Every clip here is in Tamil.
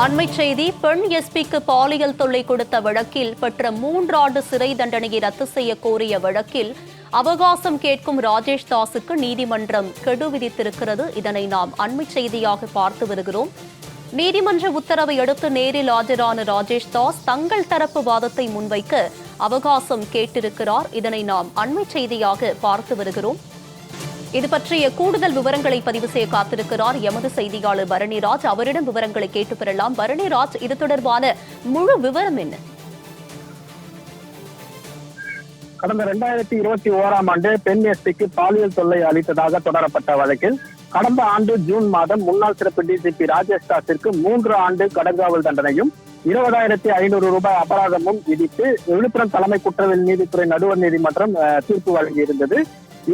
அண்மை செய்தி பெண் எஸ்பிக்கு பாலியல் தொல்லை கொடுத்த வழக்கில் பெற்ற மூன்றாண்டு சிறை தண்டனையை ரத்து செய்ய கோரிய வழக்கில் அவகாசம் கேட்கும் ராஜேஷ் தாஸுக்கு நீதிமன்றம் கெடு விதித்திருக்கிறது. இதனை நாம் அண்மை செய்தியாக பார்த்து வருகிறோம். நீதிமன்ற உத்தரவை அடுத்து நேரில் ஆஜரான ராஜேஷ் தாஸ் தங்கள் தரப்பு வாதத்தை முன்வைக்க அவகாசம் கேட்டிருக்கிறார். இதனை நாம் அண்மை செய்தியாக பார்த்து வருகிறோம். இது பற்றிய கூடுதல் விவரங்களை பதிவு செய்ய காத்திருக்கிறார் எமது செய்தியாளர் பரணிராஜ். அவரிடம் விவரங்களை கேட்டு பெறலாம். பரணிராஜ் இது தொடர்பான முழு விவரம் என்ன? கடந்த இரண்டாயிரத்தி இருபத்தி ஓராம் ஆண்டு பெண் எஸ்பிக்கு பாலியல் தொல்லை அளித்ததாக தொடரப்பட்ட வழக்கில் கடந்த ஆண்டு ஜூன் மாதம் முன்னாள் சிறப்பு டிஜிபி ராஜேஷ் தாஸிற்கு மூன்று ஆண்டு கடற்காவல் தண்டனையும் இருபதாயிரத்தி ஐநூறு ரூபாய் அபராதமும் விதித்து விழுப்புரம் தலைமை குற்றவியல் நீதித்துறை நடுவர் நீதிமன்றம் தீர்ப்பு வழங்கியிருந்தது.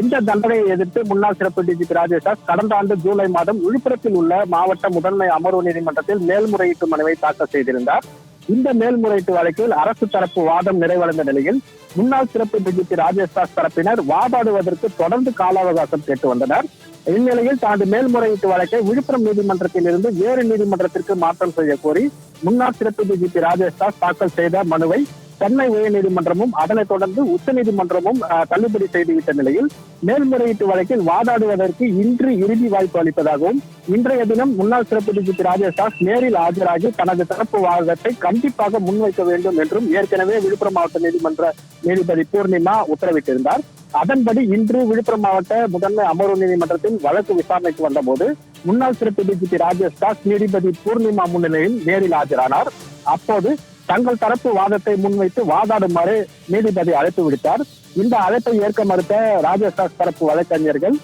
இந்த தண்டனையை எதிர்த்து முன்னாள் சிறப்பு டிஜிபி ராஜேஷ் கடந்த ஆண்டு ஜூலை மாதம் விழுப்புரத்தில் உள்ள மாவட்ட முதன்மை அமர்வு நீதிமன்றத்தில் மேல்முறையீட்டு மனுவை தாக்கல் செய்திருந்தார். இந்த மேல்முறையீட்டு வழக்கில் அரசு தரப்பு வாதம் நிறைவடைந்த நிலையில் முன்னாள் சிறப்பு டிஜிபி ராஜேஷ் தாஸ் தரப்பினர் வாதாடுவதற்கு தொடர்ந்து கால அவகாசம் கேட்டு வந்தனர். இந்நிலையில் தனது மேல்முறையீட்டு வழக்கை விழுப்புரம் நீதிமன்றத்தில் இருந்து வேறு நீதிமன்றத்திற்கு மாற்றம் செய்ய கோரி முன்னாள் சிறப்பு டிஜிபி ராஜேஷ் தாஸ் தாக்கல் செய்த மனுவை சென்னை உயர்நீதிமன்றமும் அதனைத் தொடர்ந்து உச்சநீதிமன்றமும் தள்ளுபடி செய்துவிட்ட நிலையில் மேல்முறையீட்டு வழக்கில் வாதாடுவதற்கு இன்று இறுதி வாய்ப்பு அளிப்பதாகவும் இன்றைய தினம் முன்னாள் சிறப்பு டிஜிபி ராஜேஷ் நேரில் ஆஜராகி தனது தரப்பு வாதத்தை கண்டிப்பாக முன்வைக்க வேண்டும் என்றும் ஏற்கனவே விழுப்புரம் மாவட்ட நீதிமன்ற நீதிபதி பூர்ணிமா உத்தரவிட்டிருந்தார். அதன்படி இன்று விழுப்புரம் மாவட்ட முதன்மை அமர்வு நீதிமன்றத்தில் வழக்கு விசாரணைக்கு வந்தபோது முன்னாள் சிறப்பு டிஜிபி ராஜேஷ் தாஸ் நீதிபதி பூர்ணிமா முன்னிலையில் நேரில் ஆஜரானார். அப்போது தங்கள் தரப்பு வாதத்தை முன்வைத்து வாதாடுமாறு நீதிபதி அழைப்பு விடுத்தார். இந்த அழைப்பை ஏற்க மறுத்த ராஜேஷ் தரப்பு வழக்கறிஞர்கள்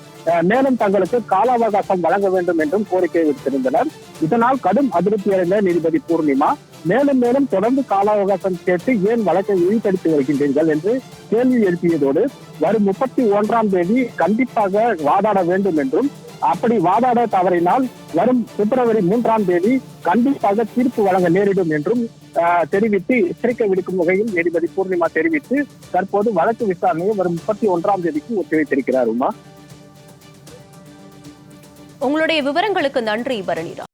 மேலும் தங்களுக்கு கால அவகாசம் வழங்க வேண்டும் என்றும் கோரிக்கை விடுத்திருந்தனர். இதனால் கடும் அதிருப்தி அடைந்த நீதிபதி பூர்ணிமா மேலும் மேலும் தொடர்ந்து கால அவகாசம் கேட்டு ஏன் வழக்கை இழிப்படுத்தி வருகின்றீர்கள் என்று கேள்வி எழுப்பியதோடு வரும் முப்பத்தி ஒன்றாம் தேதி கண்டிப்பாக வாதாட வேண்டும் என்றும் அப்படி வாதாட தவறினால் வரும் பிப்ரவரி மூன்றாம் தேதி கண்டிப்பாக தீர்ப்பு வழங்க நேரிடும் என்றும் ஆஹ், தெரிவித்து எச்சரிக்கை விடுக்கும் வகையில் நீதிபதி பூர்ணிமா தெரிவித்து தற்போது வழக்கு விசாரணையை வரும் முப்பத்தி ஒன்றாம் தேதிக்கு ஒத்திவைத்திருக்கிறார் உமா. உங்களுடைய விவரங்களுக்கு நன்றி பரணிராஜ்